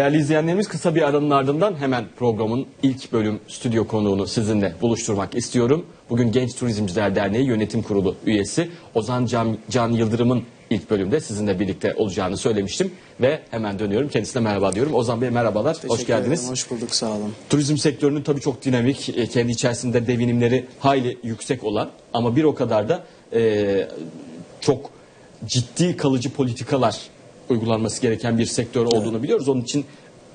Değerli izleyenlerimiz kısa bir aranın ardından hemen programın ilk bölüm stüdyo konuğunu sizinle buluşturmak istiyorum. Bugün Genç Turizmciler Derneği Yönetim Kurulu üyesi Ozan Can, Can Yıldırım'ın ilk bölümde sizinle birlikte olacağını söylemiştim. Ve hemen dönüyorum kendisine merhaba diyorum. Ozan Bey merhabalar, hoş Teşekkür geldiniz. ederim, hoş bulduk sağ olun. Turizm sektörünün tabii çok dinamik, e, kendi içerisinde devinimleri hayli yüksek olan ama bir o kadar da e, çok ciddi kalıcı politikalar uygulanması gereken bir sektör olduğunu biliyoruz. Onun için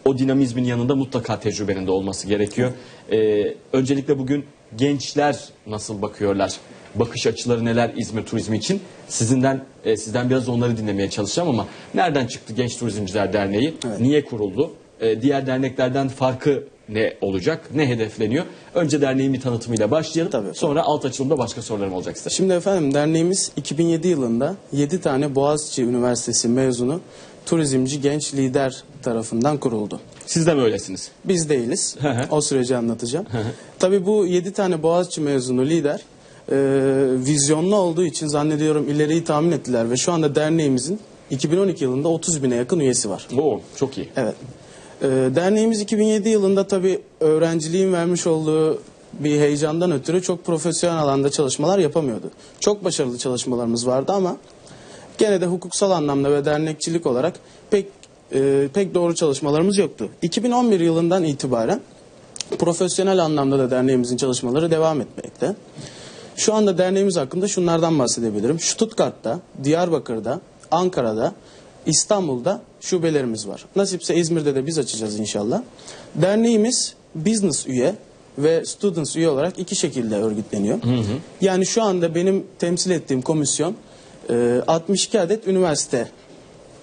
o dinamizmin yanında mutlaka tecrübenin de olması gerekiyor. E, öncelikle bugün gençler nasıl bakıyorlar? Bakış açıları neler İzmir turizmi için? Sizinden e, sizden biraz onları dinlemeye çalışacağım ama nereden çıktı Genç Turizmciler Derneği? Evet. Niye kuruldu? E, diğer derneklerden farkı ne olacak? Ne hedefleniyor? Önce derneğin bir tanıtımıyla başlayalım. Tabii. Sonra alt açılımda başka sorularım olacak size. Şimdi efendim derneğimiz 2007 yılında 7 tane Boğaziçi Üniversitesi mezunu turizmci genç lider tarafından kuruldu. Siz de mi öylesiniz? Biz değiliz. O süreci anlatacağım. Tabii bu 7 tane Boğaziçi mezunu lider e, vizyonlu olduğu için zannediyorum ileriyi tahmin ettiler ve şu anda derneğimizin 2012 yılında 30 bine yakın üyesi var. Oo, çok iyi. Evet. Ee, derneğimiz 2007 yılında tabii öğrenciliğin vermiş olduğu bir heyecandan ötürü çok profesyonel alanda çalışmalar yapamıyordu. Çok başarılı çalışmalarımız vardı ama gene de hukuksal anlamda ve dernekçilik olarak pek e, pek doğru çalışmalarımız yoktu. 2011 yılından itibaren profesyonel anlamda da derneğimizin çalışmaları devam etmekte. Şu anda derneğimiz hakkında şunlardan bahsedebilirim. Stuttgart'ta, Diyarbakır'da, Ankara'da, İstanbul'da şubelerimiz var. Nasipse İzmir'de de biz açacağız inşallah. Derneğimiz business üye ve students üye olarak iki şekilde örgütleniyor. Yani şu anda benim temsil ettiğim komisyon e, 62 adet üniversite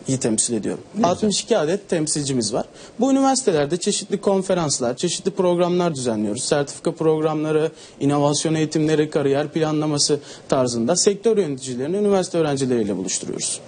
iyi temsil ediyorum. 62 adet temsilcimiz var. Bu üniversitelerde çeşitli konferanslar, çeşitli programlar düzenliyoruz. Sertifika programları, inovasyon eğitimleri, kariyer planlaması tarzında sektör yöneticilerini üniversite öğrencileriyle buluşturuyoruz.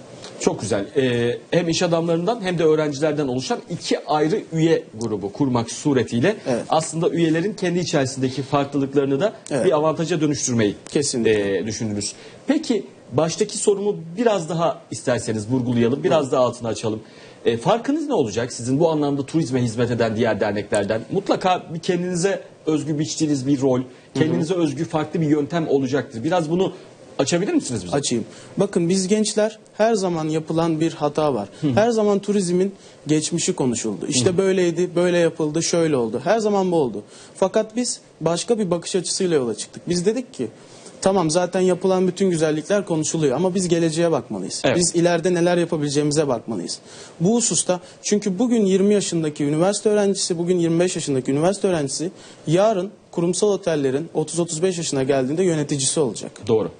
Çok güzel. Ee, hem iş adamlarından hem de öğrencilerden oluşan iki ayrı üye grubu kurmak suretiyle Evet. aslında üyelerin kendi içerisindeki farklılıklarını da Evet. bir avantaja dönüştürmeyi Kesinlikle. e, düşündünüz. Peki baştaki sorumu biraz daha isterseniz vurgulayalım, biraz daha altını açalım. E, farkınız ne olacak sizin bu anlamda turizme hizmet eden diğer derneklerden? Mutlaka bir kendinize özgü biçtiğiniz bir rol, kendinize özgü farklı bir yöntem olacaktır. Biraz bunu açabilir misiniz bize? Açayım. Bakın biz gençler her zaman yapılan bir hata var. Her zaman turizmin geçmişi konuşuldu. İşte böyleydi, böyle yapıldı, şöyle oldu. Her zaman bu oldu. Fakat biz başka bir bakış açısıyla yola çıktık. Biz dedik ki tamam zaten yapılan bütün güzellikler konuşuluyor ama biz geleceğe bakmalıyız. Evet. Biz ileride neler yapabileceğimize bakmalıyız. Bu hususta çünkü bugün 20 yaşındaki üniversite öğrencisi, bugün 25 yaşındaki üniversite öğrencisi yarın kurumsal otellerin 30-35 yaşına geldiğinde yöneticisi olacak. Doğru.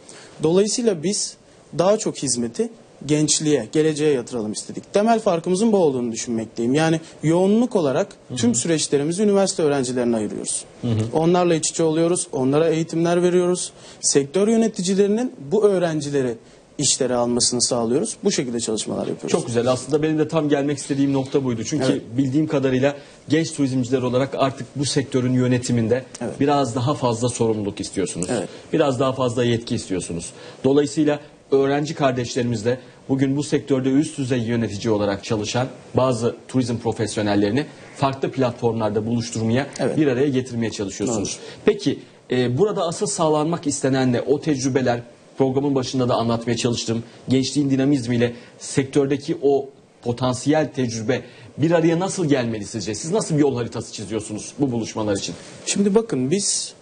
Dolayısıyla biz daha çok hizmeti gençliğe, geleceğe yatıralım istedik. Temel farkımızın bu olduğunu düşünmekteyim. Yani yoğunluk olarak tüm süreçlerimizi üniversite öğrencilerine ayırıyoruz. Onlarla iç içe oluyoruz, onlara eğitimler veriyoruz. Sektör yöneticilerinin bu öğrencileri işlere almasını sağlıyoruz. Bu şekilde çalışmalar yapıyoruz. Çok güzel. Aslında benim de tam gelmek istediğim nokta buydu. Çünkü Evet. bildiğim kadarıyla genç turizmciler olarak artık bu sektörün yönetiminde Evet. biraz daha fazla sorumluluk istiyorsunuz. Evet. Biraz daha fazla yetki istiyorsunuz. Dolayısıyla öğrenci kardeşlerimiz de bugün bu sektörde üst düzey yönetici olarak çalışan bazı turizm profesyonellerini farklı platformlarda buluşturmaya, Evet. bir araya getirmeye çalışıyorsunuz. Peki e, burada asıl sağlanmak istenen ne? O tecrübeler programın başında da anlatmaya çalıştım. Gençliğin dinamizmiyle sektördeki o potansiyel tecrübe bir araya nasıl gelmeli sizce? Siz nasıl bir yol haritası çiziyorsunuz bu buluşmalar için? Şimdi bakın biz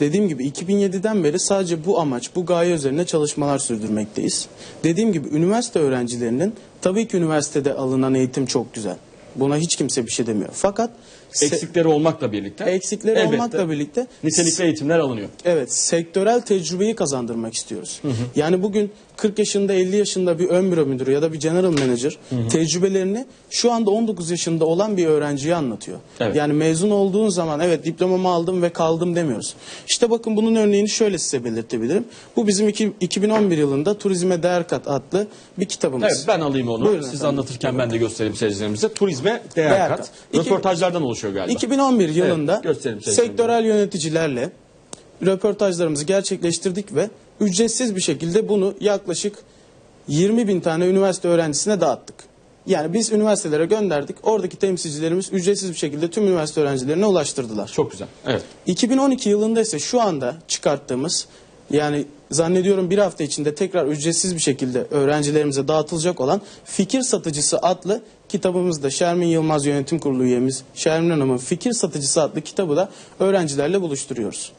dediğim gibi 2007'den beri sadece bu amaç, bu gaye üzerine çalışmalar sürdürmekteyiz. Dediğim gibi üniversite öğrencilerinin tabii ki üniversitede alınan eğitim çok güzel. Buna hiç kimse bir şey demiyor. Fakat Eksikleri olmakla birlikte. eksikleri elbette olmakla birlikte nitelikli eğitimler alınıyor. Evet, sektörel tecrübeyi kazandırmak istiyoruz. Yani bugün 40 yaşında, 50 yaşında bir ön büro müdürü ya da bir general manager tecrübelerini şu anda 19 yaşında olan bir öğrenciye anlatıyor. Evet. Yani mezun olduğun zaman evet diplomamı aldım ve kaldım demiyoruz. İşte bakın bunun örneğini şöyle size belirtebilirim. Bu bizim iki- 2011 yılında Turizme Değer Kat adlı bir kitabımız. Evet ben alayım onu. Buyurun Siz efendim. anlatırken ben de göstereyim seyircilerimize. Turizme değer, Değer kat. kat. İki- Röportajlardan oluşuyor galiba. 2011 yılında gösterelim seyircilerimize. sektörel yöneticilerle röportajlarımızı gerçekleştirdik ve ücretsiz bir şekilde bunu yaklaşık 20 bin tane üniversite öğrencisine dağıttık. Yani biz üniversitelere gönderdik. Oradaki temsilcilerimiz ücretsiz bir şekilde tüm üniversite öğrencilerine ulaştırdılar. Çok güzel. Evet. 2012 yılında ise şu anda çıkarttığımız yani zannediyorum bir hafta içinde tekrar ücretsiz bir şekilde öğrencilerimize dağıtılacak olan Fikir Satıcısı adlı kitabımızda Şermin Yılmaz Yönetim Kurulu üyemiz Şermin Hanım'ın Fikir Satıcısı adlı kitabı da öğrencilerle buluşturuyoruz.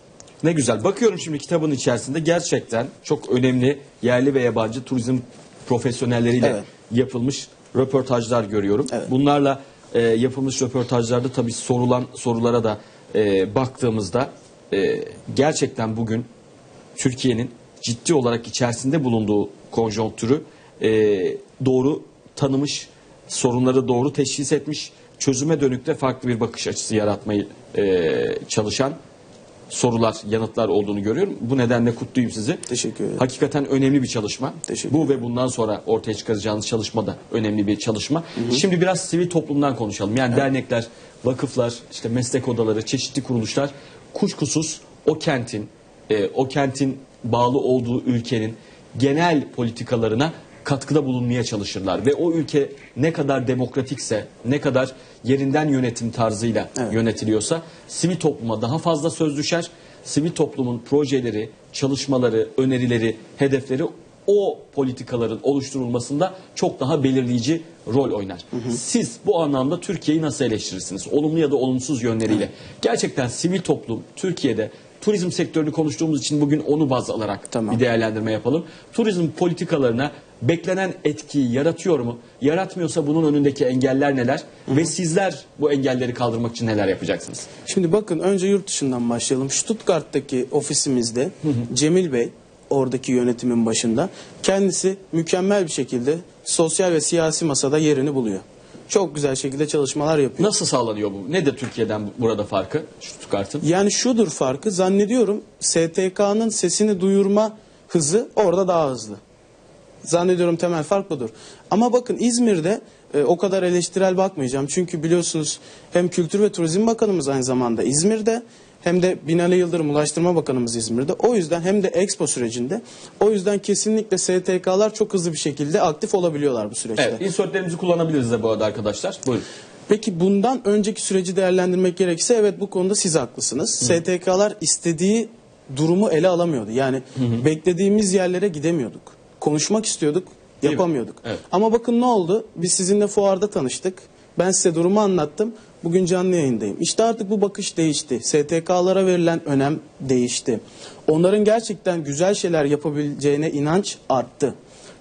Ne güzel. Bakıyorum şimdi kitabın içerisinde gerçekten çok önemli yerli ve yabancı turizm profesyonelleriyle Evet. yapılmış röportajlar görüyorum. Evet. Bunlarla e, yapılmış röportajlarda tabii sorulan sorulara da e, baktığımızda e, gerçekten bugün Türkiye'nin ciddi olarak içerisinde bulunduğu konjonktürü e, doğru tanımış, sorunları doğru teşhis etmiş, çözüme dönük de farklı bir bakış açısı yaratmayı e, çalışan sorular, yanıtlar olduğunu görüyorum. Bu nedenle kutlayayım sizi. Teşekkür ederim. Hakikaten önemli bir çalışma. Teşekkür Bu ve bundan sonra ortaya çıkaracağınız çalışma da önemli bir çalışma. Şimdi biraz sivil toplumdan konuşalım. Yani dernekler, vakıflar, işte meslek odaları, çeşitli kuruluşlar kuşkusuz o kentin, e, o kentin bağlı olduğu ülkenin genel politikalarına katkıda bulunmaya çalışırlar ve o ülke ne kadar demokratikse, ne kadar yerinden yönetim tarzıyla Evet. yönetiliyorsa sivil topluma daha fazla söz düşer. Sivil toplumun projeleri, çalışmaları, önerileri, hedefleri o politikaların oluşturulmasında çok daha belirleyici rol oynar. Siz bu anlamda Türkiye'yi nasıl eleştirirsiniz? Olumlu ya da olumsuz yönleriyle. Gerçekten sivil toplum Türkiye'de turizm sektörünü konuştuğumuz için bugün onu baz alarak Tamam. bir değerlendirme yapalım. Turizm politikalarına beklenen etkiyi yaratıyor mu? Yaratmıyorsa bunun önündeki engeller neler? Ve sizler bu engelleri kaldırmak için neler yapacaksınız? Şimdi bakın önce yurt dışından başlayalım. Stuttgart'taki ofisimizde Cemil Bey oradaki yönetimin başında kendisi mükemmel bir şekilde sosyal ve siyasi masada yerini buluyor. Çok güzel şekilde çalışmalar yapıyor. Nasıl sağlanıyor bu? Ne de Türkiye'den bu- burada farkı? Stuttgart'ın. Yani şudur farkı zannediyorum STK'nın sesini duyurma hızı orada daha hızlı. Zannediyorum temel fark budur. Ama bakın İzmir'de e, o kadar eleştirel bakmayacağım. Çünkü biliyorsunuz hem Kültür ve Turizm Bakanımız aynı zamanda İzmir'de hem de Binali Yıldırım Ulaştırma Bakanımız İzmir'de. O yüzden hem de Expo sürecinde. O yüzden kesinlikle STK'lar çok hızlı bir şekilde aktif olabiliyorlar bu süreçte. Evet, insertlerimizi kullanabiliriz de bu arada arkadaşlar. Buyurun. Peki bundan önceki süreci değerlendirmek gerekirse evet bu konuda siz haklısınız. STK'lar istediği durumu ele alamıyordu. Yani beklediğimiz yerlere gidemiyorduk. Konuşmak istiyorduk, yapamıyorduk. Evet. Ama bakın ne oldu? Biz sizinle fuarda tanıştık. Ben size durumu anlattım. Bugün canlı yayındayım. İşte artık bu bakış değişti. STK'lara verilen önem değişti. Onların gerçekten güzel şeyler yapabileceğine inanç arttı.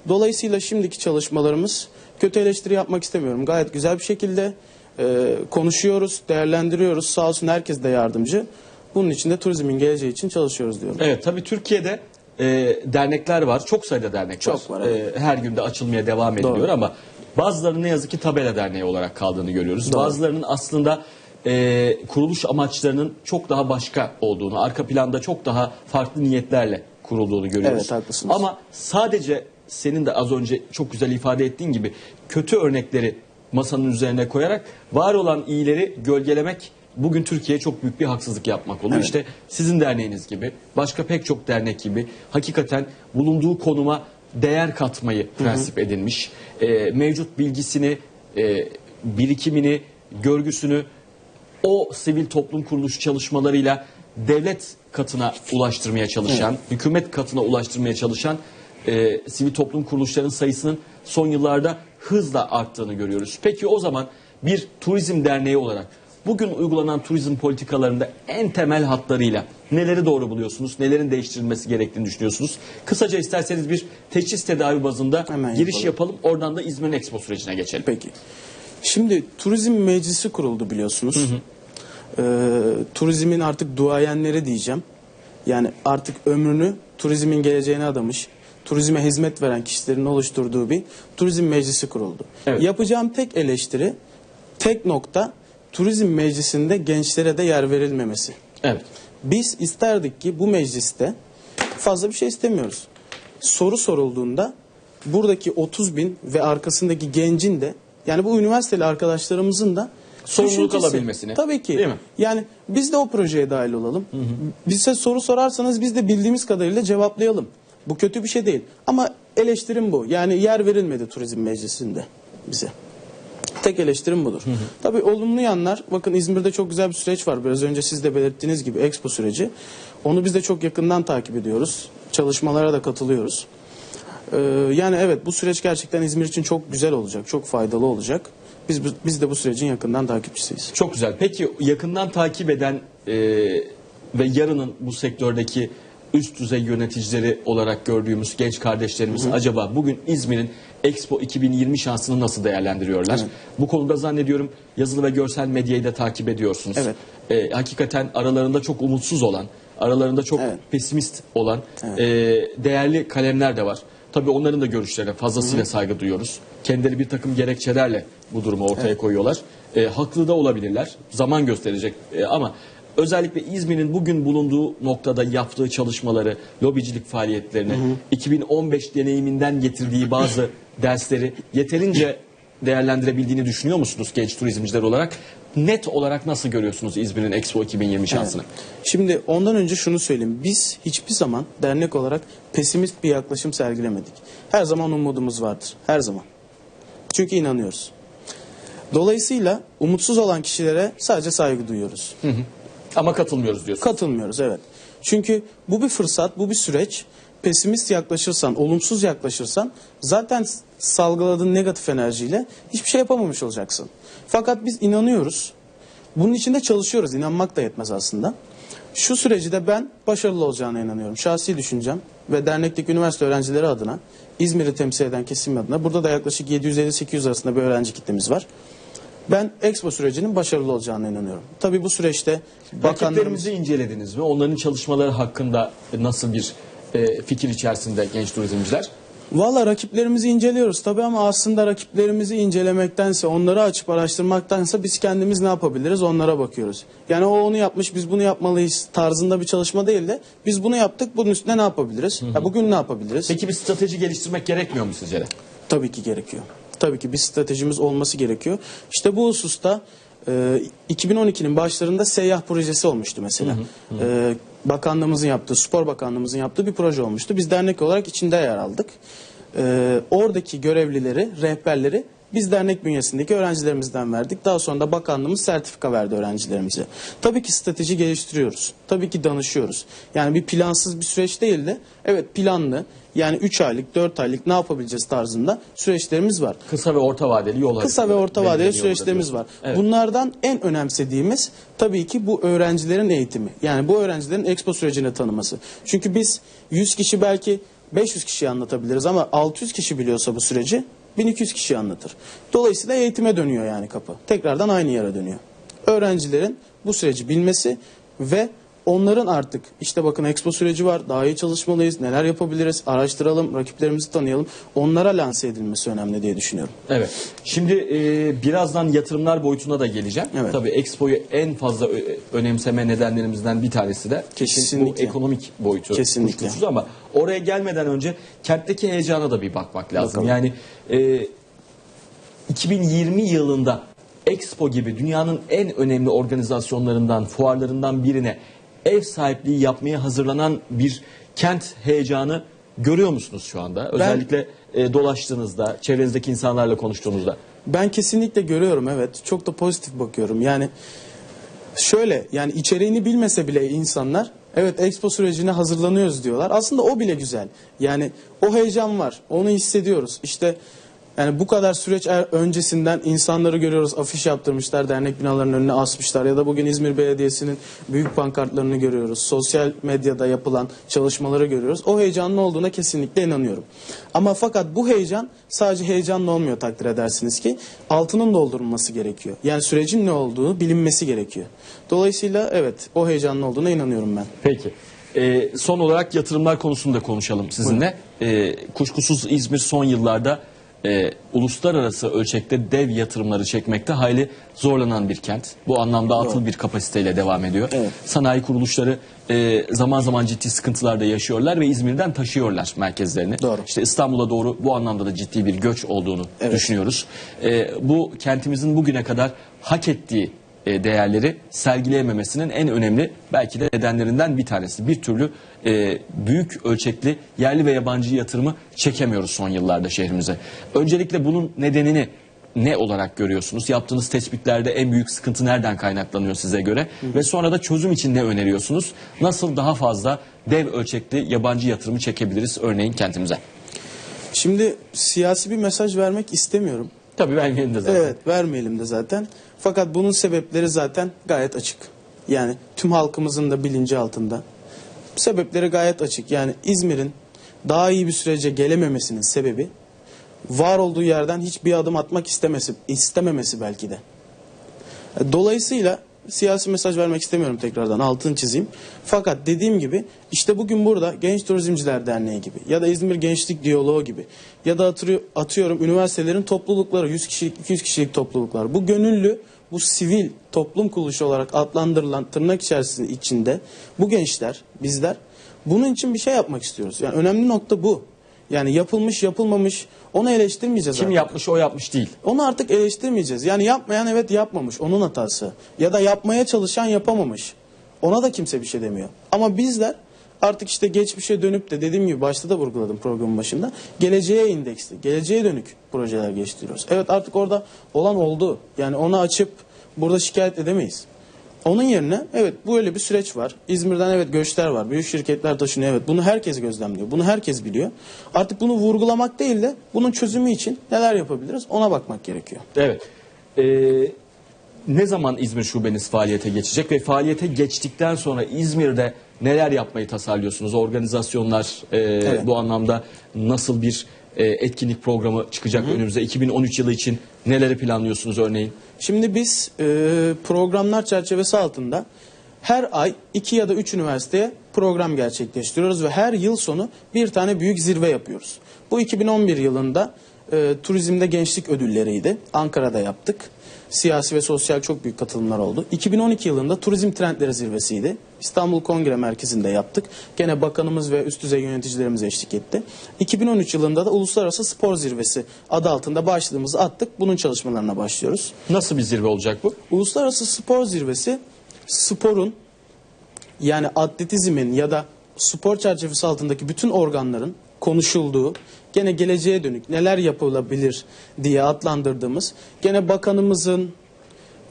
Dolayısıyla şimdiki çalışmalarımız kötü eleştiri yapmak istemiyorum. Gayet güzel bir şekilde e, konuşuyoruz, değerlendiriyoruz. Sağ olsun herkes de yardımcı. Bunun için de turizmin geleceği için çalışıyoruz diyorum. Evet, tabii Türkiye'de e, dernekler var. Çok sayıda dernek Çok var, evet. E, her günde açılmaya devam ediliyor Doğru. ama bazılarının ne yazık ki tabela derneği olarak kaldığını görüyoruz. Bazılarının aslında e, kuruluş amaçlarının çok daha başka olduğunu, arka planda çok daha farklı niyetlerle kurulduğunu görüyoruz. Evet, haklısınız. Ama sadece senin de az önce çok güzel ifade ettiğin gibi kötü örnekleri masanın üzerine koyarak var olan iyileri gölgelemek bugün Türkiye'ye çok büyük bir haksızlık yapmak oluyor. Evet. İşte sizin derneğiniz gibi, başka pek çok dernek gibi hakikaten bulunduğu konuma değer katmayı prensip edinmiş, e, mevcut bilgisini, e, birikimini, görgüsünü o sivil toplum kuruluş çalışmalarıyla devlet katına ulaştırmaya çalışan, hükümet katına ulaştırmaya çalışan e, sivil toplum kuruluşlarının sayısının son yıllarda hızla arttığını görüyoruz. Peki o zaman bir turizm derneği olarak bugün uygulanan turizm politikalarında en temel hatlarıyla neleri doğru buluyorsunuz, nelerin değiştirilmesi gerektiğini düşünüyorsunuz? Kısaca isterseniz bir teçhiz tedavi bazında Hemen giriş yapalım. yapalım. Oradan da İzmir'in Expo sürecine geçelim. Peki. Şimdi turizm meclisi kuruldu biliyorsunuz. Ee, turizmin artık duayenleri diyeceğim. Yani artık ömrünü turizmin geleceğine adamış, turizme hizmet veren kişilerin oluşturduğu bir turizm meclisi kuruldu. Evet. Yapacağım tek eleştiri, tek nokta turizm meclisinde gençlere de yer verilmemesi. Evet. Biz isterdik ki bu mecliste fazla bir şey istemiyoruz. Soru sorulduğunda buradaki 30 bin ve arkasındaki gencin de yani bu üniversiteli arkadaşlarımızın da Sorumluluk düşüncesi. alabilmesini. Tabii ki. Değil mi? Yani biz de o projeye dahil olalım. Bize soru sorarsanız biz de bildiğimiz kadarıyla cevaplayalım. Bu kötü bir şey değil. Ama eleştirim bu. Yani yer verilmedi turizm meclisinde bize. Tek eleştirim budur. Tabii olumlu yanlar, bakın İzmir'de çok güzel bir süreç var. Biraz önce siz de belirttiğiniz gibi Expo süreci. Onu biz de çok yakından takip ediyoruz. Çalışmalara da katılıyoruz. Ee, yani evet bu süreç gerçekten İzmir için çok güzel olacak, çok faydalı olacak. Biz biz de bu sürecin yakından takipçisiyiz. Çok güzel. Peki yakından takip eden e, ve yarının bu sektördeki üst düzey yöneticileri olarak gördüğümüz genç kardeşlerimiz acaba bugün İzmir'in Expo 2020 şansını nasıl değerlendiriyorlar? Evet. Bu konuda zannediyorum yazılı ve görsel medyayı da takip ediyorsunuz. Evet. E, hakikaten aralarında çok umutsuz olan, aralarında çok Evet. pesimist olan e, değerli kalemler de var. Tabii onların da görüşlerine fazlasıyla saygı duyuyoruz. Kendileri bir takım gerekçelerle bu durumu ortaya koyuyorlar. E, haklı da olabilirler. Zaman gösterecek E, ama özellikle İzmir'in bugün bulunduğu noktada yaptığı çalışmaları, lobicilik faaliyetlerini, 2015 deneyiminden getirdiği bazı dersleri yeterince değerlendirebildiğini düşünüyor musunuz genç turizmciler olarak? Net olarak nasıl görüyorsunuz İzmir'in Expo 2020 şansını? Şimdi ondan önce şunu söyleyeyim. Biz hiçbir zaman dernek olarak pesimist bir yaklaşım sergilemedik. Her zaman umudumuz vardır. Her zaman. Çünkü inanıyoruz. Dolayısıyla umutsuz olan kişilere sadece saygı duyuyoruz. Ama katılmıyoruz diyorsunuz. Katılmıyoruz evet. Çünkü bu bir fırsat, bu bir süreç. Pesimist yaklaşırsan, olumsuz yaklaşırsan zaten salgıladığın negatif enerjiyle hiçbir şey yapamamış olacaksın. Fakat biz inanıyoruz. Bunun için de çalışıyoruz. İnanmak da yetmez aslında. Şu süreci de ben başarılı olacağına inanıyorum. Şahsi düşüncem ve dernekteki üniversite öğrencileri adına, İzmir'i temsil eden kesim adına, burada da yaklaşık 750-800 arasında bir öğrenci kitlemiz var. Ben Expo sürecinin başarılı olacağına inanıyorum. Tabii bu süreçte bakanlarımız... Rakiplerimizi incelediniz mi? Onların çalışmaları hakkında nasıl bir e, fikir içerisinde genç turizmciler? Valla rakiplerimizi inceliyoruz tabii ama aslında rakiplerimizi incelemektense, onları açıp araştırmaktansa biz kendimiz ne yapabiliriz onlara bakıyoruz. Yani o onu yapmış biz bunu yapmalıyız tarzında bir çalışma değil de biz bunu yaptık bunun üstüne ne yapabiliriz? Ya bugün ne yapabiliriz? Peki bir strateji geliştirmek gerekmiyor mu sizce de? Tabii ki gerekiyor. Tabii ki bir stratejimiz olması gerekiyor. İşte bu hususta e, 2012'nin başlarında seyyah projesi olmuştu mesela. E, bakanlığımızın yaptığı, spor bakanlığımızın yaptığı bir proje olmuştu. Biz dernek olarak içinde yer aldık. E, oradaki görevlileri, rehberleri biz dernek bünyesindeki öğrencilerimizden verdik. Daha sonra da bakanlığımız sertifika verdi öğrencilerimize. Tabii ki strateji geliştiriyoruz. Tabii ki danışıyoruz. Yani bir plansız bir süreç değil de evet planlı yani 3 aylık 4 aylık ne yapabileceğiz tarzında süreçlerimiz var. Kısa ve orta vadeli yol Kısa ve orta vadeli süreçlerimiz var. Evet. Bunlardan en önemsediğimiz tabii ki bu öğrencilerin eğitimi. Yani bu öğrencilerin expo sürecini tanıması. Çünkü biz 100 kişi belki 500 kişiye anlatabiliriz ama 600 kişi biliyorsa bu süreci 1200 kişi anlatır. Dolayısıyla eğitime dönüyor yani kapı. Tekrardan aynı yere dönüyor. Öğrencilerin bu süreci bilmesi ve onların artık işte bakın expo süreci var daha iyi çalışmalıyız neler yapabiliriz araştıralım rakiplerimizi tanıyalım onlara lanse edilmesi önemli diye düşünüyorum. Evet. Şimdi e, birazdan yatırımlar boyutuna da geleceğim. Evet. Tabii Expo'yu en fazla önemseme nedenlerimizden bir tanesi de kesin bu Kesinlikle. ekonomik boyutu. Kesinlikle. ama oraya gelmeden önce kentteki heyecana da bir bakmak lazım. Bakalım. Yani e, 2020 yılında Expo gibi dünyanın en önemli organizasyonlarından, fuarlarından birine ev sahipliği yapmaya hazırlanan bir kent heyecanı görüyor musunuz şu anda? Özellikle e, dolaştığınızda, çevrenizdeki insanlarla konuştuğunuzda. Ben kesinlikle görüyorum evet. Çok da pozitif bakıyorum. Yani şöyle yani içeriğini bilmese bile insanlar evet expo sürecine hazırlanıyoruz diyorlar. Aslında o bile güzel. Yani o heyecan var. Onu hissediyoruz. İşte yani bu kadar süreç er- öncesinden insanları görüyoruz. Afiş yaptırmışlar, dernek binalarının önüne asmışlar ya da bugün İzmir Belediyesi'nin büyük pankartlarını görüyoruz. Sosyal medyada yapılan çalışmaları görüyoruz. O heyecanın olduğuna kesinlikle inanıyorum. Ama fakat bu heyecan sadece heyecanla olmuyor takdir edersiniz ki altının doldurulması gerekiyor. Yani sürecin ne olduğu bilinmesi gerekiyor. Dolayısıyla evet o heyecanlı olduğuna inanıyorum ben. Peki. Ee, son olarak yatırımlar konusunda konuşalım sizinle. Ee, kuşkusuz İzmir son yıllarda e, uluslararası ölçekte dev yatırımları çekmekte hayli zorlanan bir kent. Bu anlamda atıl bir kapasiteyle devam ediyor. Evet. Sanayi kuruluşları e, zaman zaman ciddi sıkıntılar da yaşıyorlar ve İzmir'den taşıyorlar merkezlerini. Doğru. İşte İstanbul'a doğru bu anlamda da ciddi bir göç olduğunu Evet. düşünüyoruz. E, bu kentimizin bugüne kadar hak ettiği e, değerleri sergileyememesinin en önemli belki de nedenlerinden bir tanesi. Bir türlü e, büyük ölçekli yerli ve yabancı yatırımı çekemiyoruz son yıllarda şehrimize. Öncelikle bunun nedenini ne olarak görüyorsunuz? Yaptığınız tespitlerde en büyük sıkıntı nereden kaynaklanıyor size göre? Ve sonra da çözüm için ne öneriyorsunuz? Nasıl daha fazla dev ölçekli yabancı yatırımı çekebiliriz örneğin kentimize? Şimdi siyasi bir mesaj vermek istemiyorum. Tabii ben de zaten. Evet vermeyelim de zaten. Fakat bunun sebepleri zaten gayet açık. Yani tüm halkımızın da bilinci altında. Sebepleri gayet açık. Yani İzmir'in daha iyi bir sürece gelememesinin sebebi var olduğu yerden hiçbir adım atmak istemesi, istememesi belki de. Dolayısıyla siyasi mesaj vermek istemiyorum tekrardan altını çizeyim. Fakat dediğim gibi işte bugün burada Genç Turizmciler Derneği gibi ya da İzmir Gençlik Diyaloğu gibi ya da atıyorum üniversitelerin toplulukları 100 kişilik 200 kişilik topluluklar. Bu gönüllü bu sivil toplum kuruluşu olarak adlandırılan tırnak içerisinde içinde bu gençler bizler bunun için bir şey yapmak istiyoruz. Yani önemli nokta bu. Yani yapılmış yapılmamış onu eleştirmeyeceğiz. Kim artık. yapmış o yapmış değil. Onu artık eleştirmeyeceğiz. Yani yapmayan evet yapmamış. Onun hatası. Ya da yapmaya çalışan yapamamış. Ona da kimse bir şey demiyor. Ama bizler artık işte geçmişe dönüp de dediğim gibi başta da vurguladım programın başında. Geleceğe indeksli, geleceğe dönük projeler geliştiriyoruz. Evet artık orada olan oldu. Yani onu açıp burada şikayet edemeyiz. Onun yerine evet böyle bir süreç var. İzmir'den evet göçler var. Büyük şirketler taşınıyor evet. Bunu herkes gözlemliyor. Bunu herkes biliyor. Artık bunu vurgulamak değil de bunun çözümü için neler yapabiliriz ona bakmak gerekiyor. Evet. Ee, ne zaman İzmir şubeniz faaliyete geçecek ve faaliyete geçtikten sonra İzmir'de neler yapmayı tasarlıyorsunuz? Organizasyonlar e, bu anlamda nasıl bir e, etkinlik programı çıkacak önümüze? 2013 yılı için neleri planlıyorsunuz örneğin? Şimdi biz e, programlar çerçevesi altında her ay iki ya da üç üniversiteye program gerçekleştiriyoruz ve her yıl sonu bir tane büyük zirve yapıyoruz. Bu 2011 yılında e, turizmde gençlik ödülleriydi. Ankara'da yaptık. Siyasi ve sosyal çok büyük katılımlar oldu. 2012 yılında turizm trendleri zirvesiydi. İstanbul Kongre Merkezi'nde yaptık. Gene bakanımız ve üst düzey yöneticilerimiz eşlik etti. 2013 yılında da Uluslararası Spor Zirvesi adı altında başlığımızı attık. Bunun çalışmalarına başlıyoruz. Nasıl bir zirve olacak bu? Uluslararası Spor Zirvesi sporun yani atletizmin ya da spor çerçevesi altındaki bütün organların konuşulduğu, gene geleceğe dönük neler yapılabilir diye adlandırdığımız, gene bakanımızın,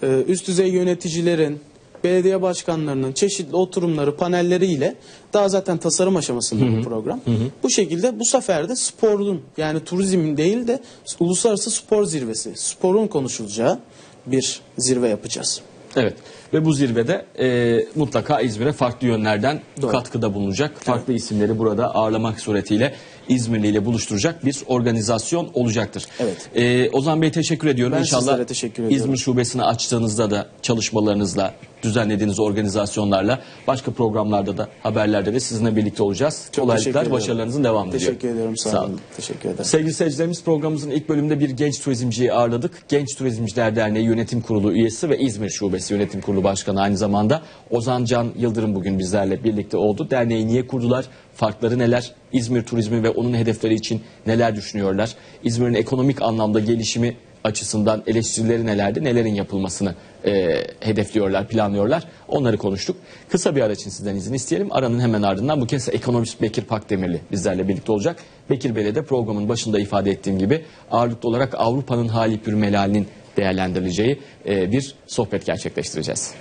e, üst düzey yöneticilerin, belediye başkanlarının çeşitli oturumları, panelleriyle daha zaten tasarım aşamasında bu program. Bu şekilde bu sefer de sporun yani turizmin değil de uluslararası spor zirvesi, sporun konuşulacağı bir zirve yapacağız. Evet. Ve bu zirvede e, mutlaka İzmir'e farklı yönlerden Doğru. katkıda bulunacak. Farklı isimleri burada ağırlamak suretiyle İzmirli ile buluşturacak bir organizasyon olacaktır. Evet. E, Ozan Bey teşekkür ediyorum. Ben İnşallah sizlere teşekkür ediyorum. İzmir şubesini açtığınızda da çalışmalarınızla, düzenlediğiniz organizasyonlarla, başka programlarda da, haberlerde de sizinle birlikte olacağız. Çok Kolaylıklar, başarılarınızın devamını diliyorum. Teşekkür ediyorum. Sağ, olun. Teşekkür ederim. Sevgili seyircilerimiz programımızın ilk bölümünde bir genç turizmciyi ağırladık. Genç Turizmciler Derneği Yönetim Kurulu üyesi ve İzmir Şubesi Yönetim Kurulu Başkanı aynı zamanda Ozan Can Yıldırım bugün bizlerle birlikte oldu. Derneği niye kurdular? Farkları neler? İzmir turizmi ve onun hedefleri için neler düşünüyorlar? İzmir'in ekonomik anlamda gelişimi açısından eleştirileri nelerdi? Nelerin yapılmasını e, hedefliyorlar, planlıyorlar? Onları konuştuk. Kısa bir ara için sizden izin isteyelim. Aranın hemen ardından bu kez ekonomist Bekir Pakdemirli bizlerle birlikte olacak. Bekir Bey'le de programın başında ifade ettiğim gibi ağırlıklı olarak Avrupa'nın hali pür melalinin değerlendirileceği e, bir sohbet gerçekleştireceğiz.